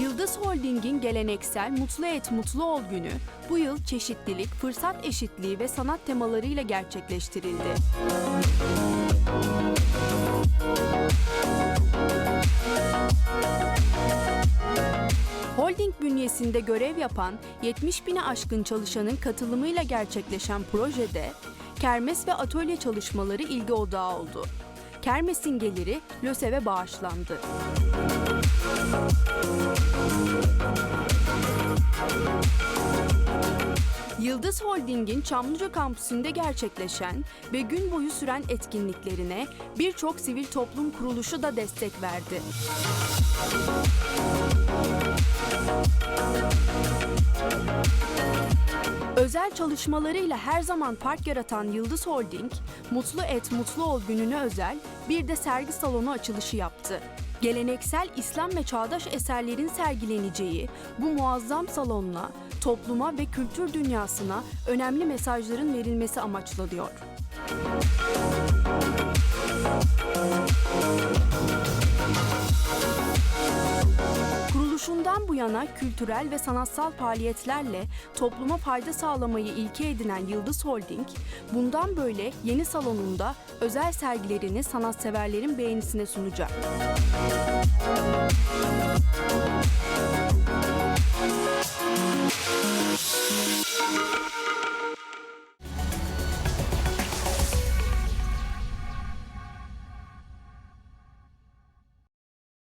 Yıldız Holding'in geleneksel Mutlu Et Mutlu Ol günü bu yıl çeşitlilik, fırsat eşitliği ve sanat temalarıyla gerçekleştirildi. Holding bünyesinde görev yapan 70 bine aşkın çalışanın katılımıyla gerçekleşen projede kermes ve atölye çalışmaları ilgi odağı oldu. Kermesin geliri LÖSEV'e bağışlandı. Yıldız Holding'in Çamlıca kampüsünde gerçekleşen ve gün boyu süren etkinliklerine birçok sivil toplum kuruluşu da destek verdi. Özel çalışmalarıyla her zaman fark yaratan Yıldız Holding, Mutlu Et Mutlu Ol gününe özel bir de sergi salonu açılışı yaptı. Geleneksel İslam ve çağdaş eserlerin sergileneceği bu muazzam salonla topluma ve kültür dünyasına önemli mesajların verilmesi amaçlanıyor. Kuruluşundan bu yana kültürel ve sanatsal faaliyetlerle topluma fayda sağlamayı ilke edinen Yıldız Holding, bundan böyle yeni salonunda özel sergilerini sanatseverlerin beğenisine sunacak.